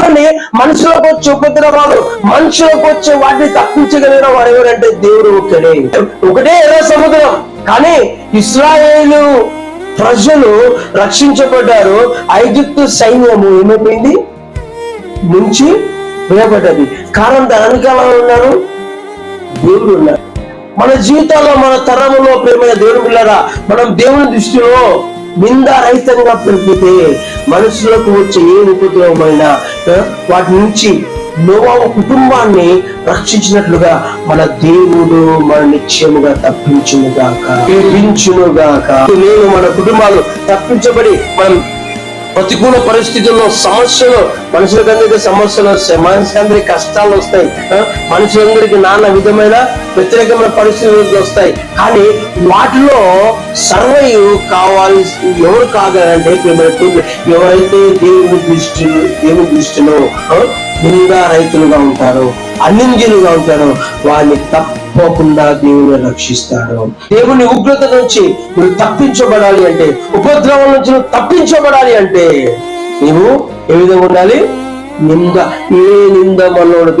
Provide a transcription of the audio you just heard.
చూడండి మనుషులకు వచ్చే ఉపద్రవాలు మనుషులకు వచ్చే వాటిని తప్పించగలిగిన వాడు ఎవరంటే దేవుడు ఒకడే ఒకటే ఎర్ర సముద్రం. కానీ ఇస్రాయేలు ప్రజలు రక్షించబడ్డారు. ఐగుప్తు సైన్యము ఏమైపోయింది? నుంచి వేయబడ్డది. కారణం దాని వెనకాల ఉన్నారు. దేవుడు ఉన్నారు. మన జీవితాల్లో మన తరములో ప్రేమైన దేవుడు పిల్లరా మనం దేవుని దృష్టిలో నిందారహితంగా పెరిగితే మనుషులకు వచ్చే ఏ ఉపద్రవమైన వాటి నుంచి నోవాహు కుటుంబాన్ని రక్షించినట్లుగా మన దేవుడు మన నిశ్చయముగా తప్పించును గాక తప్పించును గాక నేను మన కుటుంబాలు తప్పించబడి మనం ప్రతికూల పరిస్థితుల్లో సమస్యలు మనుషులకందరికి సమస్యలు వస్తాయి అందరికి కష్టాలు వస్తాయి. ఆ, మనుషులందరికి నానా విధమైన వ్యతిరేకమైన పరిస్థితులు వస్తాయి. కానీ వాటిలో సర్వైవ్ కావాలి ఎవరు కాగలంటే ఎవరైతే దేవుని దృష్టి దేవుని దృష్టిలో నిండా రైతులుగా ఉంటారు. అన్నింజనుగా ఉంటారో వారిని తప్పకుండా దేవుడు రక్షిస్తాడు. దేవుని ఉగ్రత నుంచి నువ్వు తప్పించబడాలి అంటే ఉపద్రవం నుంచి నువ్వు తప్పించబడాలి అంటే నీవు ఏ విధంగా ఉండాలి? నింద ఏ నింద మనోడు